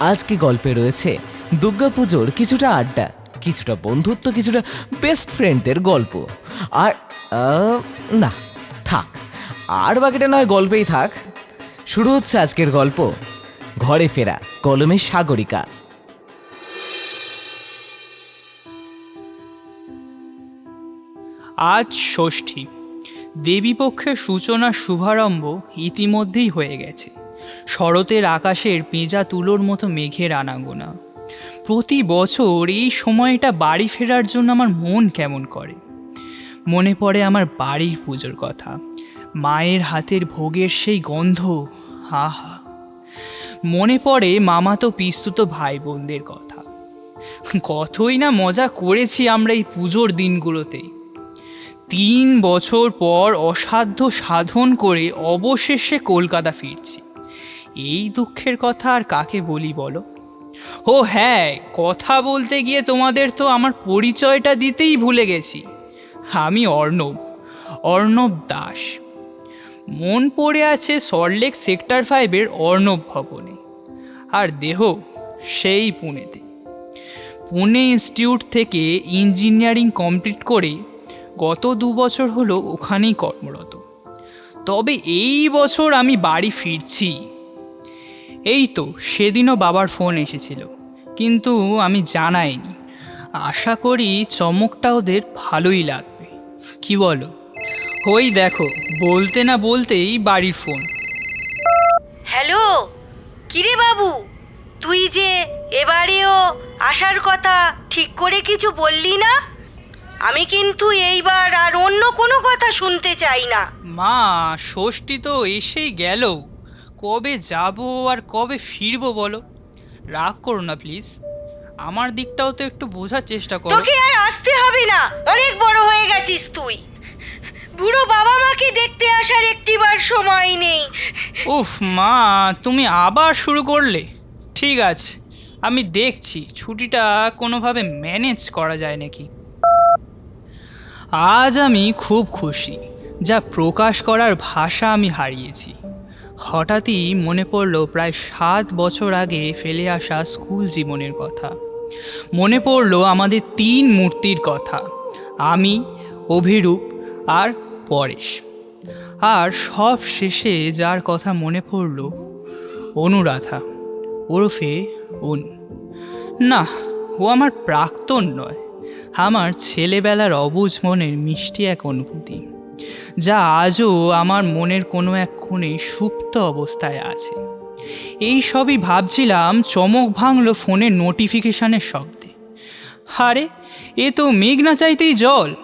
আজকে গল্পে রয়েছে? দুর্গাপুজোর কিছুটা আড্ডা, কিছুটা বন্ধুত্ব, কিছুটা বেস্ট ফ্রেন্ডদের গল্প। আর না, থাক, আর বাকিটা নয়, গল্পেই থাক। শুরু হচ্ছে আজকের গল্প। ঘরে ফেরা কলমের সাগরিকা। আজ ষষ্ঠী। দেবীপক্ষের সূচনার শুভারম্ভ ইতিমধ্যেই হয়ে গেছে। শরতের আকাশের পেঁজা তুলোর মতো মেঘের আনাগোনা। প্রতি বছর এই সময়টা বাড়ি ফেরার জন্য আমার মন কেমন করে? মনে পড়ে আমার বাড়ির পুজোর কথা। মায়ের হাতের ভোগের সেই গন্ধ হা হা মনে পড়ে মামাতো পিস্তুত ভাই বোনদের কথা। কতই না মজা করেছি আমরা এই পুজোর দিনগুলোতে। তিন বছর পর অসাধ্য সাধন করে অবশেষে কলকাতা ফিরছি। এই দুঃখের কথা আর কাকে বলি বলো? ও হ্যাঁ কথা বলতে গিয়ে তোমাদের তো আমার পরিচয়টা দিতেই ভুলে গেছি। আমি অর্ণব অর্ণব দাস। মন পড়ে আছে সল্টলেক সেক্টর ফাইভের অর্ণব ভবনে। আর দেহ সেই পুনেতে। পুনে ইনস্টিটিউট থেকে ইঞ্জিনিয়ারিং কমপ্লিট করে গত দু বছর হলো ওখানেই কর্মরত। তবে এই বছর আমি বাড়ি ফিরছি। এই তো সেদিনও বাবার ফোন এসেছিল কিন্তু আমি জানাইনি। আশা করি চমকটা ওদের ভালোই লাগবে। কি বলো? ওই দেখো বলতে না বলতেই বাড়ির ফোন। হ্যালো কিরে বাবু? তুই যে এবারেও আসার কথা ঠিক করে কিছু বললি না? আমি কিন্তু এইবার আর অন্য কোনো কথা শুনতে চাই না। মা ষষ্ঠী তো এসেই গেল। কবে যাব আর কবে ফিরবো বলো? রাগ করো না প্লিজ আমার দিকটাও তো একটু বোঝার চেষ্টা করো। তোকে আর আসতে হবে না। অনেক বড় হয়ে গেছিস তুই। বুড়ো বাবা মাকে দেখতে আসার একটিবার সময় নেই। উফ মা তুমি আবার শুরু করলে? ঠিক আছে আমি দেখছি। ছুটিটা কোনোভাবে ম্যানেজ করা যায় নাকি? আজ আমি খুব খুশি। যা প্রকাশ করার ভাষা আমি হারিয়েছি। হঠাৎই মনে পড়ল প্রায় সাত বছর আগে ফেলে আসা স্কুল জীবনের কথা। মনে পড়ল আমাদের তিন মূর্তির কথা, আমি, অভিরূপ আর পরেশ। আর সব শেষে যার কথা মনে পড়ল, অনুরাধা, ওরফে অনু। না, ও আমার প্রাক্তন নয়, আমার ছেলেবেলার অবুঝ মনের মিষ্টি এক অনুভূতি। যা আজও আমার মনের কোনো এক কোণে সুপ্ত অবস্থায় আছে। এই সবই ভাবছিলাম চমক ভাঙল ফোনের নোটিফিকেশানের শব্দে। আরে, এ তো মেঘ না চাইতেই জল।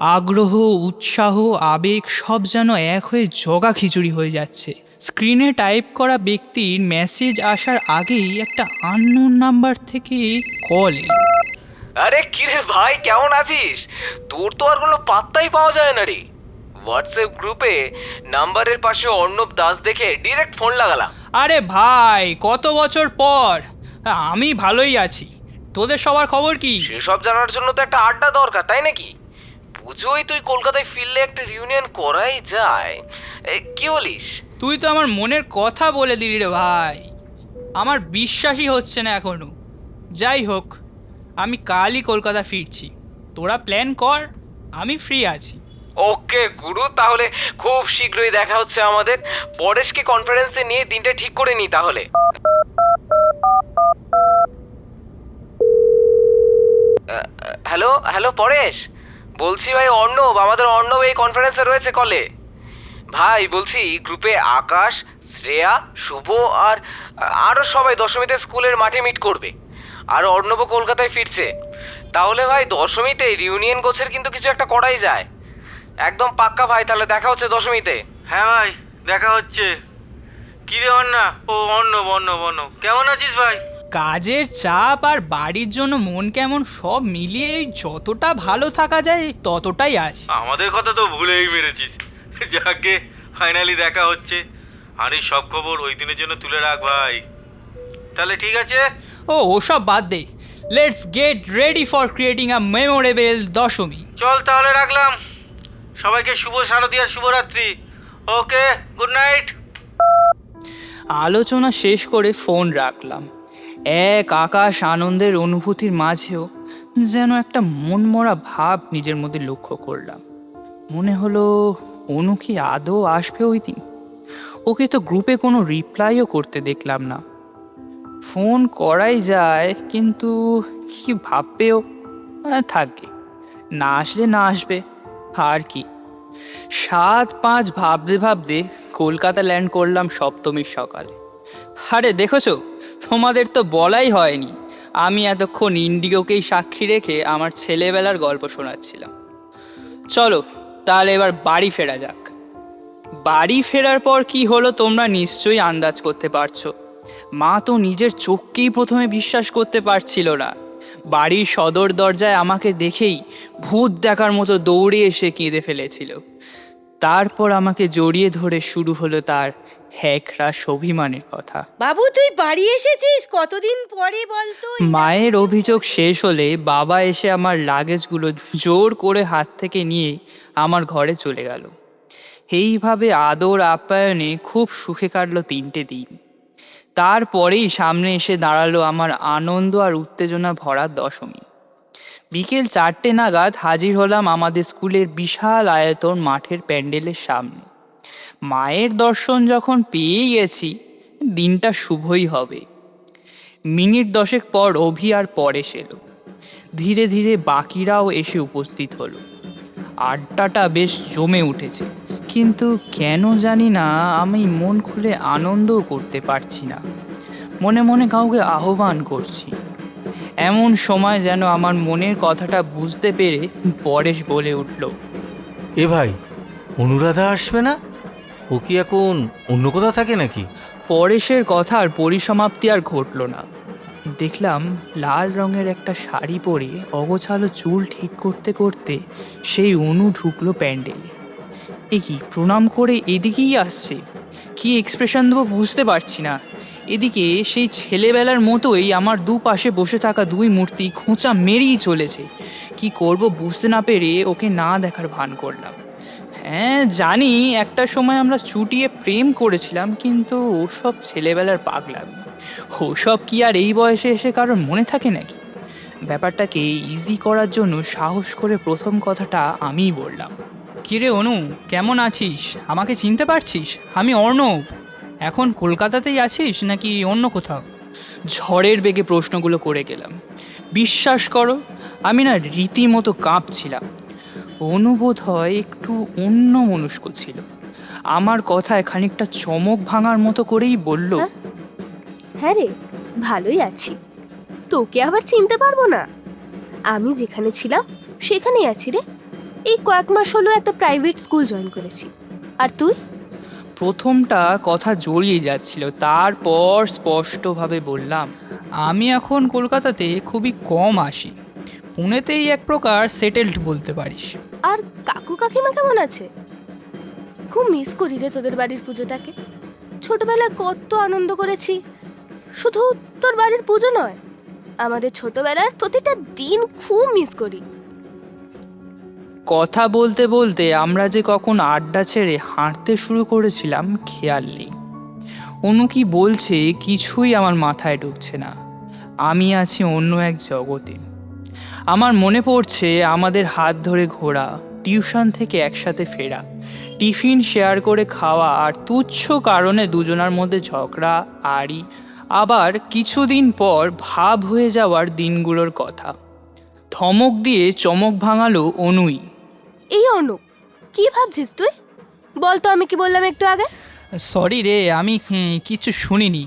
আগ্রহ, উৎসাহ, আবেগ সব যেন এক হয়ে জগা খিচুড়ি হয়ে যাচ্ছে। স্ক্রিনে টাইপ করা ব্যক্তির মেসেজ আসার আগেই একটা আননোন নাম্বার থেকে কল আরে কিরে ভাই, কেমন আছিস? তোর তো আর কোনো পাত্তাই পাওয়া যায় না রে। হোয়াটসঅ্যাপ গ্রুপে নাম্বারের পাশে অর্ণব দাস দেখে ডিরেক্ট ফোন লাগালাম। আরে ভাই কত বছর পর? আমি ভালোই আছি। তোদের সবার খবর কি? সেসব জানার জন্য তো একটা আড্ডা দরকার তাই নাকি? পুজোয় তুই কলকাতায় ফিরলে একটা রিউনিয়ন করাই যায়। কি বলিস? তুই তো আমার মনের কথা বলে দিলি রে ভাই। আমার বিশ্বাসই হচ্ছে না এখনও। যাই হোক আমি কালই কলকাতা ফিরছি। তোরা প্ল্যান কর আমি ফ্রি আছি। ওকে, গুরু, তাহলে খুব শীঘ্রই দেখা হচ্ছে আমাদের। পরেশকে কনফারেন্সে নিয়ে দিনটা ঠিক করে নি তাহলে। Hello hello, Paresh? বলছি ভাই অর্ণব, আমাদের অর্ণব এই কনফারেন্সে রয়েছে কলে। ভাই, বলছি গ্রুপে আকাশ, শ্রেয়া, শুভ আর আরও সবাই দশমীতে স্কুলের মাঠে মিট করবে। আর অর্ণবও কলকাতায় ফিরছে। তাহলে ভাই দশমীতে রিউনিয়ন গোছের কিন্তু কিছু একটা করাই যায়। একদম পাক্কা ভাই তাহলে দেখা হচ্ছে দশমীতে। হ্যাঁ ভাই দেখা হচ্ছে। কি রে অন্না? ও অর্ণব অর্ণব অর্ণব। কেমন আছিস ভাই? কাজের চাপ আর বাড়ির জন্য মন কেমন সব মিলিয়ে যতটা ভালো থাকা যায় ততটাই আছে। আমাদের কথা তো ভুলেই মেরেছিস। যাকে ফাইনালি দেখা হচ্ছে। আর এই সব খবর ওই দিনের জন্য তুলে রাখ ভাই। তাহলে ঠিক আছে? ও ওসব বাদ দে। Let's get ready for creating a memorable Dashami. চল তাহলে রাখলাম। সবাইকে শুভ শারদীয়ার শুভরাত্রি। ওকে গুড নাইট আলোচনা শেষ করে ফোন রাখলাম। এক আকাশ আনন্দের অনুভূতির মাঝেও যেন একটা মনমরা ভাব নিজের মধ্যে লক্ষ্য করলাম। মনে হলো, অনু কি আদৌ আসবে ওই দিন? ওকে তো গ্রুপে কোনো রিপ্লাইও করতে দেখলাম না। ফোন করাই যায়, কিন্তু কি ভাববেও থাকবে না আসলে না আসবে। আর কি? সাত পাঁচ ভাবতে ভাবতে কলকাতা ল্যান্ড করলাম সপ্তমীর সকালে। আরে দেখেছ? তোমাদের তো বলাই হয়নি। আমি এতক্ষণ ইন্ডিগোকেই সাক্ষী রেখে আমার ছেলেবেলার গল্প শোনাচ্ছিলাম। চলো, তাহলে এবার বাড়ি ফেরা যাক। বাড়ি ফেরার পর কি হলো তোমরা নিশ্চয়ই আন্দাজ করতে পারছ। মা তো নিজের চোখকেই প্রথমে বিশ্বাস করতে পারছিল না। বাড়ির সদর দরজায় আমাকে দেখেই ভূত দেখার মতো দৌড়ে এসে কেঁদে ফেলেছিল। তারপর আমাকে জড়িয়ে ধরে শুরু হলো তার হ্যাকরাস অভিমানের কথা। বাবু তুই বাড়ি এসেছিস? কতদিন পরে বলতো মায়ের অভিযোগ শেষ হলে বাবা এসে আমার লাগেজগুলো জোর করে হাত থেকে নিয়ে আমার ঘরে চলে গেল। এইভাবে আদর আপ্যায়নে খুব সুখে কাটলো তিনটে দিন। তারপরেই সামনে এসে দাঁড়াল আমার আনন্দ আর উত্তেজনা ভরা দশমী। বিকেল চারটে নাগাদ হাজির হলাম আমাদের স্কুলের বিশাল আয়তন মাঠের প্যান্ডেলের সামনে। মায়ের দর্শন যখন পেয়ে গেছি, দিনটা শুভই হবে। মিনিট দশেক পর অভি আর পরেশ এলো। ধীরে ধীরে বাকিরাও এসে উপস্থিত হলো। আড্ডাটা বেশ জমে উঠেছে। কিন্তু কেন জানি না আমি মন খুলে আনন্দও করতে পারছি না। মনে মনে কাউকে আহ্বান করছি। এমন সময় যেন আমার মনের কথাটা বুঝতে পেরে পরেশ বলে উঠল এ ভাই অনুরাধা আসবে না? ও কি এখন অন্য কোথাও থাকে নাকি? পরেশের কথার পরিসমাপ্তি আর ঘটল না। দেখলাম লাল রঙের একটা শাড়ি পরে অগোছালো চুল ঠিক করতে করতে সেই অনু ঢুকলো প্যান্ডেলে। এ কি, প্রণাম করে এদিকেই আসছে? কি এক্সপ্রেশন দেবো বুঝতে পারছি না। এদিকে সেই ছেলেবেলার মতোই আমার দুপাশে বসে থাকা দুই মূর্তি খোঁচা মেরেই চলেছে। কি করব বুঝতে না পেরে ওকে না দেখার ভান করলাম। হ্যাঁ জানি একটা সময় আমরা চুটিয়ে প্রেম করেছিলাম, কিন্তু ওসব ছেলেবেলার পাগলামি। ওসব কি আর এই বয়সে এসে কারোর মনে থাকে নাকি? ব্যাপারটাকে ইজি করার জন্য সাহস করে প্রথম কথাটা আমিই বললাম। কিরে অনু, কেমন আছিস? আমাকে চিনতে পারছিস? আমি অর্ণব। এখন কলকাতাতেই আছিস নাকি অন্য কোথাও? ঝড়ের বেগে প্রশ্নগুলো করে গেলাম। বিশ্বাস করো, আমি না রীতিমতো কাঁপছিলাম। অনুবোধ হয় একটু অন্য মনস্ক ছিল। আমার কথায় খানিকটা চমক ভাঙার মতো করেই বলল হ্যাঁ? হ্যাঁ রে, ভালোই আছি। তোকে আবার চিনতে পারব না। আমি যেখানে ছিলাম, সেখানেই আছি রে। এই কয়েক মাস হলো একটা প্রাইভেট স্কুল জয়েন করেছি। আর তুই? প্রথমটা কথা জড়িয়ে যাচ্ছিল তারপর স্পষ্টভাবে বললাম আমি এখন কলকাতাতে খুবই কম আসি। পুনেতেই এক প্রকার সেটেলড বলতে পারিস। আর কাকু কাকিমা কেমন আছে? খুব মিস করি রে তোদের বাড়ির পুজোটাকে। ছোটবেলায় কত আনন্দ করেছি। শুধু তোর বাড়ির পুজো নয় আমাদের ছোটবেলার প্রতিটা দিন খুব মিস করি। কথা বলতে বলতে আমরা যে কখন আড্ডা ছেড়ে হাঁটতে শুরু করেছিলাম, খেয়াল নেই। অনু কি বলছে কিছুই আমার মাথায় ঢুকছে না। আমি আছি অন্য এক জগতে। আমার মনে পড়ছে আমাদের হাত ধরে ঘোরা, টিউশন থেকে একসাথে ফেরা, টিফিন শেয়ার করে খাওয়া আর তুচ্ছ কারণে দুজনার মধ্যে ঝগড়া, আড়ি, আবার কিছুদিন পর ভাব হয়ে যাওয়ার দিনগুলোর কথা। ধমক দিয়ে চমক ভাঙালো অনুই। এই অনু কি ভাবছিস তুই? বল তো আমি কি বললাম একটু আগে। সরি রে আমি কিছু শুনিনি।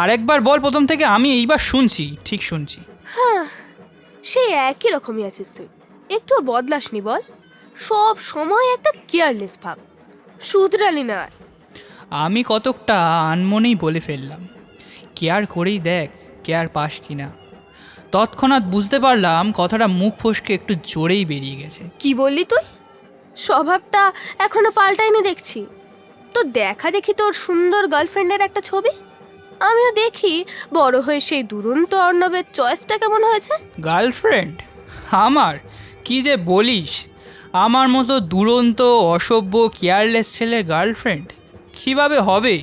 আরেকবার বল প্রথম থেকে আমি এইবার শুনছি ঠিক শুনছি। হ্যাঁ সেই একই রকমই আছিস তুই। একটু বদলাসনি বল। সব সময় একটা কেয়ারলেস ভাব। শুধরালি না। আমি কতকটা আনমনেই বলে ফেললাম। কেয়ার করেই দেখ কেয়ার পাস কিনা। তৎক্ষণাৎ বুঝতে পারলাম কথাটা মুখ ফসকে একটু জোরেই বেরিয়ে গেছে। কি বললি তুই? স্বভাবটা এখনও পাল্টায়নি দেখছি। তো দেখা দেখি তোর সুন্দর গার্লফ্রেন্ডের একটা ছবি? আমিও দেখি বড় হয়ে সেই দুরন্ত অর্ণবের চয়েসটা কেমন হয়েছে? গার্লফ্রেন্ড আমার? কি যে বলিস? আমার মতো দুরন্ত অসভ্য কেয়ারলেস ছেলের গার্লফ্রেন্ড কীভাবে হবে?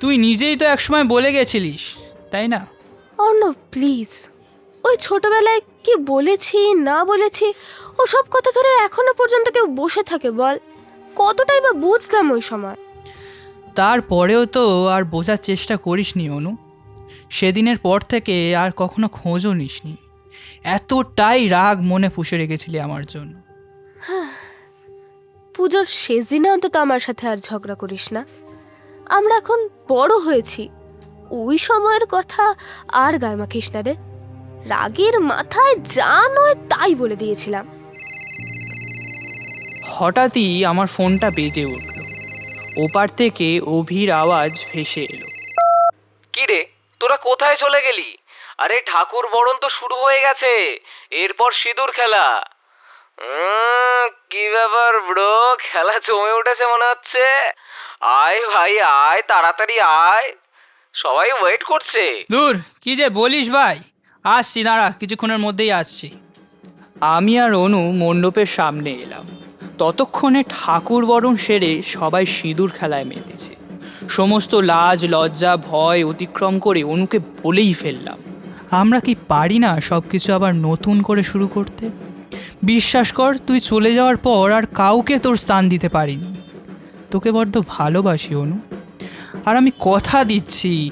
তুই নিজেই তো একসময় বলে গেছিলিস তাই না? অর্ণব প্লিজ ওই ছোটবেলায় কি বলেছি না বলেছি ও সব কথা ধরে এখনও পর্যন্ত কেউ বসে থাকে বল। কতটাই বা বুঝলাম ওই সময়। তারপরেও তো আর বোঝার চেষ্টা করিসনি অনু। সেদিনের পর থেকে আর কখনো খোঁজও নিসনি। এতটাই রাগ মনে পুষে রেখেছিলি আমার জন্য। পুজোর শেষ দিনে অন্তত আমার সাথে আর ঝগড়া করিস না। আমরা এখন বড় হয়েছি। ওই সময়ের কথা আর গায়ে মাখিস না রে। রাগের মাথায় যা নয় তাই বলে দিয়েছিলাম। হঠাৎই আমার ফোনটা বেজে উঠল। ওপার থেকে অভির আওয়াজ ভেসে এলো। কি রে তোরা কোথায় চলে গেলি? আরে ঠাকুর বরণ তো শুরু হয়ে গেছে। এরপর সিঁদুর খেলা। কি ব্যাপার ব্রো? খেলা জমে উঠেছে মনে হচ্ছে। আয় ভাই আয় তাড়াতাড়ি আয়। সবাই ওয়েট করছে। দূর কি যে বলিস ভাই? আসছি দাঁড়া কিছুক্ষণের মধ্যেই আসছি। আমি আর অনু মণ্ডপের সামনে এলাম। ততক্ষণে ঠাকুর বরণ সেরে সবাই সিঁদুর খেলায় মেতেছে। সমস্ত লাজ, লজ্জা, ভয় অতিক্রম করে অনুকে বলেই ফেললাম, আমরা কি পারি না সব কিছু আবার নতুন করে শুরু করতে? বিশ্বাস কর, তুই চলে যাওয়ার পর আর কাউকে তোর স্থান দিতে পারিনি। তোকে বড্ড ভালোবাসি, অনু। আর আমি কথা দিচ্ছি,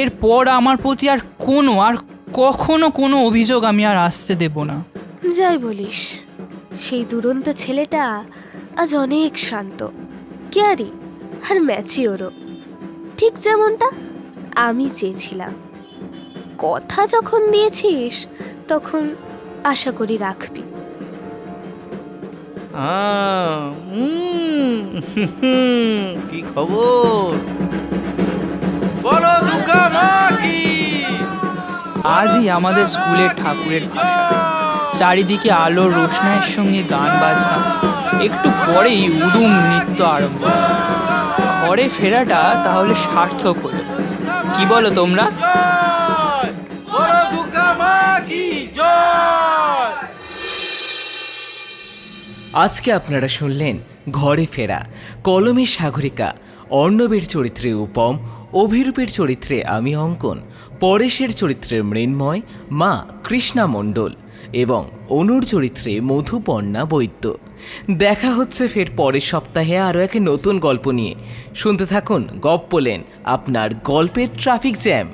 এরপর আমার প্রতি আর কোনো, আর কখনো কোনো অভিযোগ আমি আর আসতে দেব না। যাই বলিস সেই দুরন্ত ছেলেটা আজ অনেক শান্ত কেয়ারি আর ম্যাচিওরও। ঠিক যেমনটা আমি চেয়েছিলাম। কথা যখন দিয়েছিস তখন আশা করি রাখবি। আহ, উম, হুম, কি খবর? বলো দুর্গা মা কি? আজই আমাদের স্কুলের ঠাকুরের ভাষা। চারিদিকে আলোর রোশনাইয়ের সঙ্গে গান বাজনা। একটু পরেই উদুম নৃত্য আরম্ভ। ঘরে ফেরাটা তাহলে সার্থক হলো। কি বলো তোমরা? আজকে আপনারা শুনলেন ঘরে ফেরা কলমের সাগরিকা। অর্ণবের চরিত্রে উপম, অভিরূপের চরিত্রে আমি অঙ্কন, পরেশের চরিত্রে মৃন্ময়, মা কৃষ্ণা মণ্ডল এবং অনুর চরিত্রে মধুপর্ণা বৈদ্য। দেখা হচ্ছে ফের পরের সপ্তাহে আরও এক নতুন গল্প নিয়ে। শুনতে থাকুন গপ বলেন আপনার গল্পের ট্রাফিক জ্যাম।